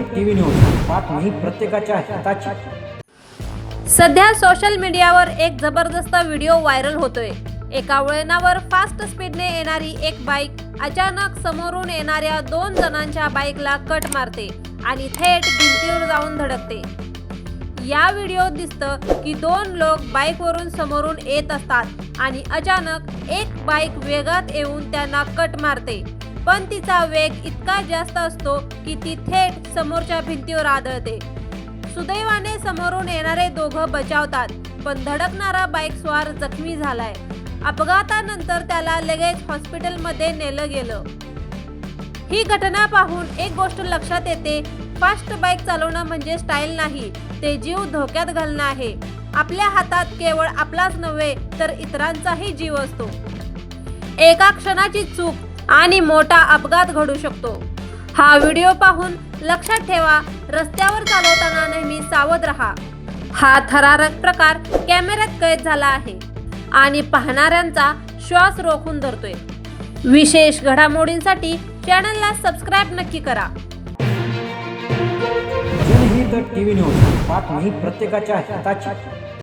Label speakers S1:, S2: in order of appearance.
S1: TV news बातमी प्रत्येकाच्या हिताची.
S2: सध्या सोशल मीडियावर एक जबरदस्त व्हिडिओ व्हायरल होतोय. एका वळणावर फास्ट स्पीडने येणारी एक बाईक अचानक समोरून येणाऱ्या दोन जणांच्या बाईकला कट मारते आणि थेट भिंतीवर जाऊन धडकते. या व्हिडिओ दिसतं की दोन लोक बाईकवरून समोरून येत असतात आणि अचानक एक बाईक वेगात येऊन त्यांना कट मारते. पण तिचा वेग इतका जास्त असतो की ती थेट समोरच्या भिंतीवर आदळते. सुदैवाने समोरून येणारे दोघं बचावतात पण धडकणारा बाईक स्वार जखमी झालाय. अपघातानंतर त्याला लगेच हॉस्पिटलमध्ये नेलं गेलं. ही घटना पाहून एक गोष्ट लक्षात येते फास्ट बाईक चालवणं म्हणजे स्टाईल नाही ते जीव धोक्यात घालणं आहे. आपल्या हातात केवळ आपलाच नव्हे तर इतरांचाही जीव असतो. एका क्षणाची चूक आणि मोठा अपघात घडू शकतो. हा व्हिडिओ पाहून लक्षात ठेवा रस्त्यावर चालवताना नेहमी सावध राहा. हा थरारक प्रकार कॅमेऱ्यात कैद झाला आहे आणि पाहणाऱ्यांचा श्वास रोखून धरतोय. विशेष घडामोडींसाठी चॅनलला सबस्क्राईब नक्की करा.
S1: जनहित टीव्ही न्यूज बातमी प्रत्येकाच्या हिताची.